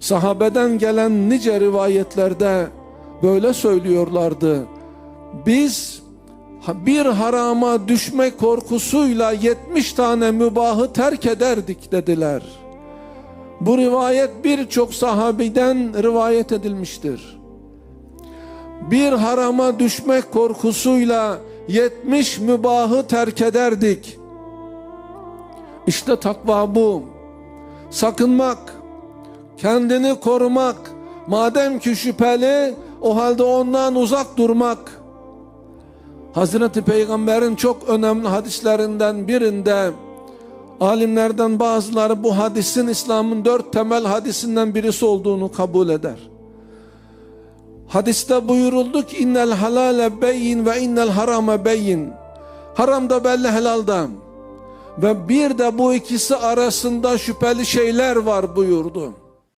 Sahabeden gelen nice rivayetlerde böyle söylüyorlardı. Biz bir harama düşme korkusuyla 70 tane mübahı terk ederdik dediler. Bu rivayet birçok sahabiden rivayet edilmiştir. Bir harama düşmek korkusuyla 70 mübahı terk ederdik. İşte takva bu. Sakınmak, kendini korumak, madem ki şüpheli o halde ondan uzak durmak. Hazreti Peygamber'in çok önemli hadislerinden birinde alimlerden bazıları bu hadisin İslam'ın dört temel hadisinden birisi olduğunu kabul eder. Hadiste buyuruldu ki innel halale beyin ve innel harame beyin. Haram da belli helal da. Ve bir de bu ikisi arasında şüpheli şeyler var buyurdu.